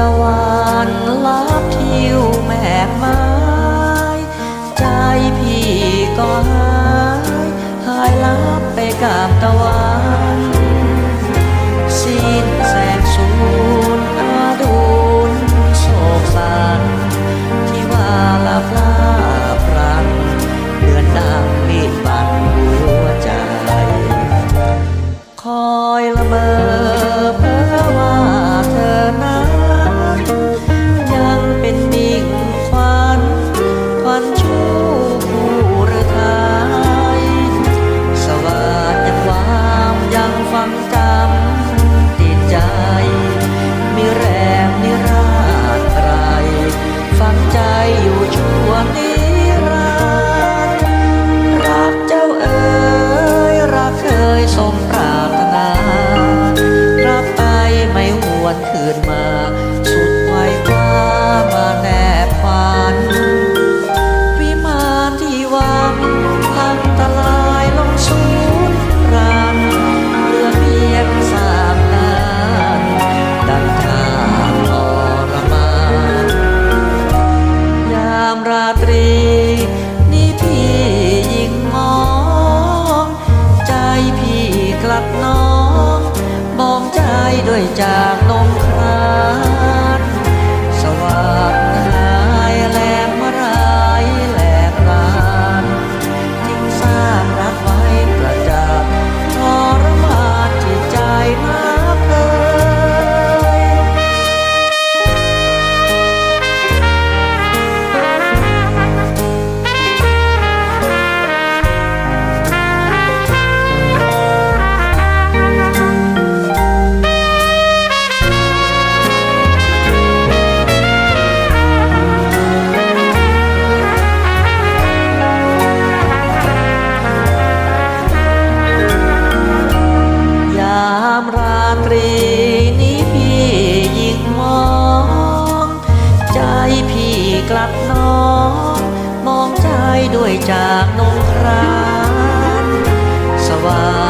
ตะวันลับทิวแม่กไม้ใจพี่ก็หายหายลับไปกับตะวันสิ้นแสงสูญอาดูนโศกสันที่ว่าลาพลาพรันเหมือนดังมีดบันหัวใจ คอยละเมอ อยู่ชั่วนิรันดร์รักเจ้าเอ๋ยรักเคยสมปรารถนารับไปไม่หวนคืนมา จาก ด้วยจากนงครานสว่าง